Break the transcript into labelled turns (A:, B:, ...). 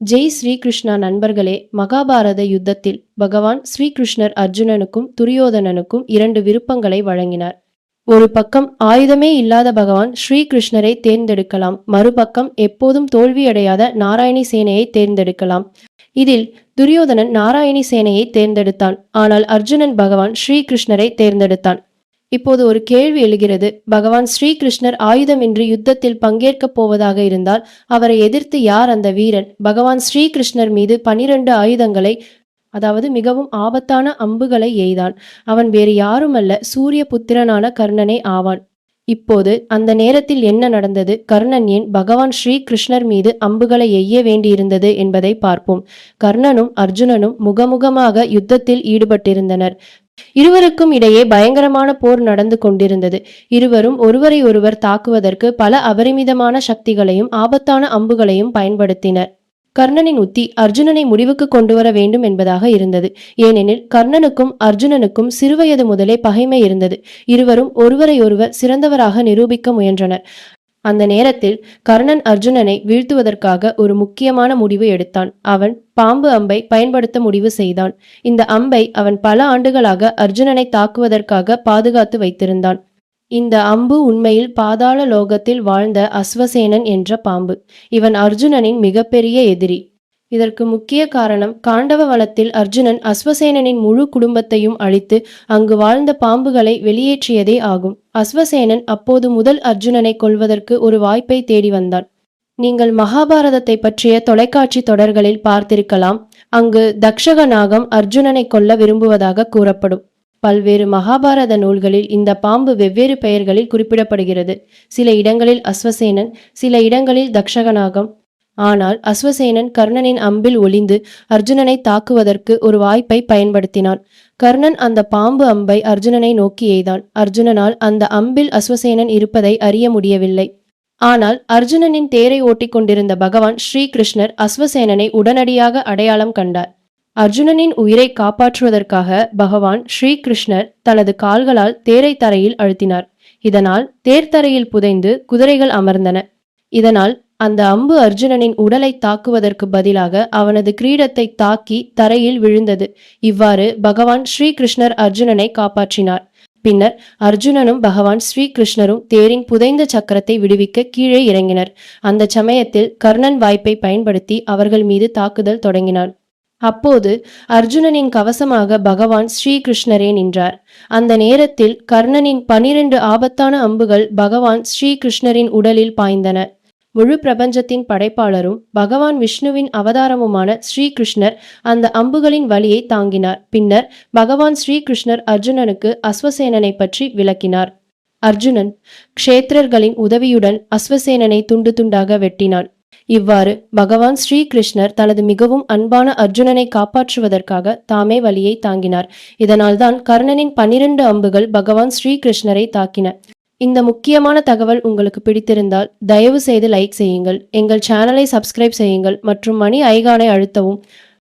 A: ஜெய் ஸ்ரீகிருஷ்ணா நண்பர்களே மகாபாரத யுத்தத்தில் பகவான் ஸ்ரீகிருஷ்ணர் அர்ஜுனனுக்கும் துரியோதனனுக்கும் இரண்டு விருப்பங்களை வழங்கினார். ஒரு பக்கம் ஆயுதமே இல்லாத பகவான் ஸ்ரீகிருஷ்ணரை தேர்ந்தெடுக்கலாம் மறுபக்கம் எப்போதும் தோல்வியடையாத நாராயணி சேனையை தேர்ந்தெடுக்கலாம். இதில் துரியோதனன் நாராயணி சேனையை தேர்ந்தெடுத்தான் ஆனால் அர்ஜுனன் பகவான் ஸ்ரீகிருஷ்ணரை தேர்ந்தெடுத்தான். இப்போது ஒரு கேள்வி எழுகிறது. பகவான் ஸ்ரீகிருஷ்ணர் ஆயுதமின்றி யுத்தத்தில் பங்கேற்கப் போவதாக இருந்தால் அவரை எதிர்த்து யார் அந்த வீரன்? பகவான் ஸ்ரீகிருஷ்ணர் மீது பனிரெண்டு ஆயுதங்களை அதாவது மிகவும் ஆபத்தான அம்புகளை எய்தான். அவன் வேறு யாருமல்ல சூரிய புத்திரனான கர்ணனே ஆவான். இப்போது அந்த நேரத்தில் என்ன நடந்தது? கர்ணன் ஏன் பகவான் ஸ்ரீ கிருஷ்ணர் மீது அம்புகளை எய்ய வேண்டியிருந்தது என்பதை பார்ப்போம். கர்ணனும் அர்ஜுனனும் முகமுகமாக யுத்தத்தில் ஈடுபட்டிருந்தனர். இருவருக்கும் இடையே பயங்கரமான போர் நடந்து கொண்டிருந்தது. இருவரும் ஒருவரை ஒருவர் தாக்குவதற்கு பல அபரிமிதமான சக்திகளையும் ஆபத்தான அம்புகளையும் பயன்படுத்தினர். கர்ணனின் உத்தி அர்ஜுனனை முடிவுக்கு கொண்டு வர வேண்டும் என்பதாக இருந்தது. ஏனெனில் கர்ணனுக்கும் அர்ஜுனனுக்கும் சிறுவயது முதலே பகைமை இருந்தது. இருவரும் ஒருவரை ஒருவர் சிறந்தவராக நிரூபிக்க முயன்றனர். அந்த நேரத்தில் கர்ணன் அர்ஜுனனை வீழ்த்துவதற்காக ஒரு முக்கியமான முடிவு எடுத்தான். அவன் பாம்பு அம்பை பயன்படுத்த முடிவு செய்தான். இந்த அம்பை அவன் பல ஆண்டுகளாக அர்ஜுனனை தாக்குவதற்காக பாதுகாத்து வைத்திருந்தான். இந்த அம்பு உண்மையில் பாதாள லோகத்தில் வாழ்ந்த அஸ்வசேனன் என்ற பாம்பு. இவன் அர்ஜுனனின் மிகப்பெரிய எதிரி. இதற்கு முக்கிய காரணம் காண்டவ வனத்தில் அர்ஜுனன் அஸ்வசேனனின் முழு குடும்பத்தையும் அழித்து அங்கு வாழ்ந்த பாம்புகளை வெளியேற்றியதே ஆகும். அஸ்வசேனன் அப்போது முதல் அர்ஜுனனை கொல்வதற்கு ஒரு வாய்ப்பை தேடி வந்தான். நீங்கள் மகாபாரதத்தை பற்றிய தொலைக்காட்சி தொடர்களில் பார்த்திருக்கலாம். அங்கு தக்ஷக நாகம் அர்ஜுனனை கொல்ல விரும்புவதாக கூறப்படும். பல்வேறு மகாபாரத நூல்களில் இந்த பாம்பு வெவ்வேறு பெயர்களில் குறிப்பிடப்படுகிறது. சில இடங்களில் அஸ்வசேனன் சில இடங்களில் தக்ஷகநாகம் ஆனால் அஸ்வசேனன் கர்ணனின் அம்பில் ஒளிந்து அர்ஜுனனை தாக்குவதற்கு ஒரு வாய்ப்பை பயன்படுத்தினான். கர்ணன் அந்த பாம்பு அம்பை அர்ஜுனனை நோக்கி எய்தான். அர்ஜுனனால் அந்த அம்பில் அஸ்வசேனன் இருப்பதை அறிய முடியவில்லை. ஆனால் அர்ஜுனனின் தேரை ஓட்டிக் கொண்டிருந்த பகவான் ஸ்ரீகிருஷ்ணர் அஸ்வசேனனை உடனடியாக அடையாளம் கண்டார். அர்ஜுனனின் உயிரை காப்பாற்றுவதற்காக பகவான் ஸ்ரீகிருஷ்ணர் தனது கால்களால் தேரை தரையில் அழுத்தினார். இதனால் தேர்தரையில் புதைந்து குதிரைகள் அமர்ந்தன. இதனால் அந்த அம்பு அர்ஜுனனின் உடலை தாக்குவதற்கு பதிலாக அவனது கிரீடத்தை தாக்கி தரையில் விழுந்தது. இவ்வாறு பகவான் ஸ்ரீகிருஷ்ணர் அர்ஜுனனை காப்பாற்றினார். பின்னர் அர்ஜுனனும் பகவான் ஸ்ரீகிருஷ்ணரும் தேரின் புதைந்த சக்கரத்தை விடுவிக்க கீழே இறங்கினர். அந்த சமயத்தில் கர்ணன் வாய்ப்பை பயன்படுத்தி அவர்கள் மீது தாக்குதல் தொடங்கினான் அப்போது அர்ஜுனனின் கவசமாக பகவான் ஸ்ரீகிருஷ்ணரே நின்றார். அந்த நேரத்தில் கர்ணனின் பனிரெண்டு ஆபத்தான அம்புகள் பகவான் ஸ்ரீகிருஷ்ணரின் உடலில் பாய்ந்தன. முழு பிரபஞ்சத்தின் படைப்பாளரும் பகவான் விஷ்ணுவின் அவதாரமுமான ஸ்ரீகிருஷ்ணர் அந்த அம்புகளின் வலியை தாங்கினார். பின்னர் பகவான் ஸ்ரீகிருஷ்ணர் அர்ஜுனனுக்கு அஸ்வசேனனை பற்றி விளக்கினார். அர்ஜுனன் க்ஷேத்திரர்களின் உதவியுடன் அஸ்வசேனனை துண்டு துண்டாக வெட்டினான். இவ்வாறு பகவான் ஸ்ரீகிருஷ்ணர் தனது மிகவும் அன்பான அர்ஜுனனை காப்பாற்றுவதற்காக தாமே வழியை தாங்கினார். இதனால்தான் கர்ணனின் பன்னிரண்டு அம்புகள் பகவான் ஸ்ரீகிருஷ்ணரை தாக்கின. இந்த முக்கியமான தகவல் உங்களுக்கு பிடித்திருந்தால் தயவு செய்து லைக் செய்யுங்கள். எங்கள் சேனலை சப்ஸ்கிரைப் செய்யுங்கள் மற்றும் மணி ஐகானை அழுத்தவும்.